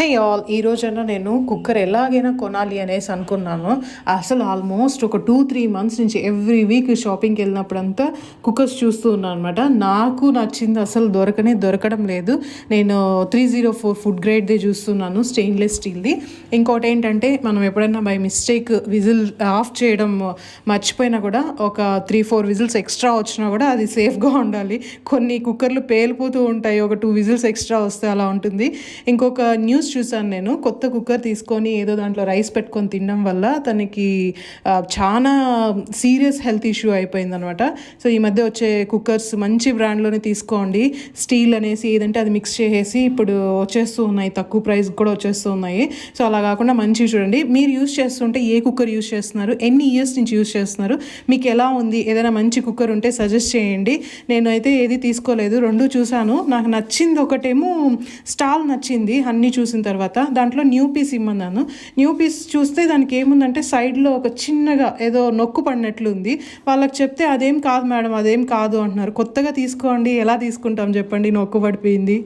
High all ఈ రోజైనా నేను కుక్కర్ ఎలాగైనా కొనాలి అనేసి అనుకున్నాను. అసలు ఆల్మోస్ట్ ఒక టూ త్రీ మంత్స్ నుంచి ఎవ్రీ వీక్ షాపింగ్కి వెళ్ళినప్పుడంతా కుక్కర్స్ చూస్తూ ఉన్నాను అనమాట నాకు నచ్చింది అసలు దొరకనే దొరకడం లేదు. నేను త్రీ జీరో ఫోర్ ఫుడ్ గ్రేడ్ది చూస్తున్నాను స్టెయిన్లెస్ స్టీల్ది ఇంకోటి ఏంటంటే మనం ఎప్పుడైనా బై మిస్టేక్ విజిల్ ఆఫ్ చేయడం మర్చిపోయినా కూడా ఒక త్రీ ఫోర్ విజిల్స్ ఎక్స్ట్రా వచ్చినా కూడా అది సేఫ్గా ఉండాలి. కొన్ని కుక్కర్లు పేలిపోతూ ఉంటాయి ఒక టూ విజిల్స్ ఎక్స్ట్రా వస్తే అలా ఉంటుంది. ఇంకొక న్యూస్ చూసాను నేను. కొత్త కుక్కర్ తీసుకొని ఏదో దాంట్లో రైస్ పెట్టుకొని తినడం వల్ల తనకి చాలా సీరియస్ హెల్త్ ఇష్యూ అయిపోయింది అనమాట సో ఈ మధ్య వచ్చే కుక్కర్స్ మంచి బ్రాండ్లోనే తీసుకోండి. స్టీల్ అనేసి ఏదంటే అది మిక్స్ చేసేసి ఇప్పుడు వచ్చేస్తూ ఉన్నాయి. తక్కువ ప్రైస్ కూడా వచ్చేస్తూ ఉన్నాయి. సో అలా కాకుండా మంచివి చూడండి. మీరు యూస్ చేస్తుంటే ఏ కుక్కర్ యూస్ చేస్తున్నారు? ఎన్ని ఇయర్స్ నుంచి యూస్ చేస్తున్నారు? మీకు ఎలా ఉంది? ఏదైనా మంచి కుక్కర్ ఉంటే సజెస్ట్ చేయండి. నేనైతే ఏది తీసుకోలేదు. రెండు చూశాను. నాకు నచ్చింది ఒకటేమో స్టాల్ నచ్చింది. అన్నీ చూసిన తర్వాత దాంట్లో న్యూ పీస్ ఇమ్మన్నాను. న్యూ పీస్ చూస్తే దానికి ఏముందంటే సైడ్లో ఒక చిన్నగా ఏదో నొక్కు పడినట్లు ఉంది వాళ్ళకి చెప్తే అదేం కాదు మేడం అదేం కాదు అంటున్నారు. కొత్తగా తీసుకోండి ఎలా తీసుకుంటాం చెప్పండి నొక్కు పడిపోయింది.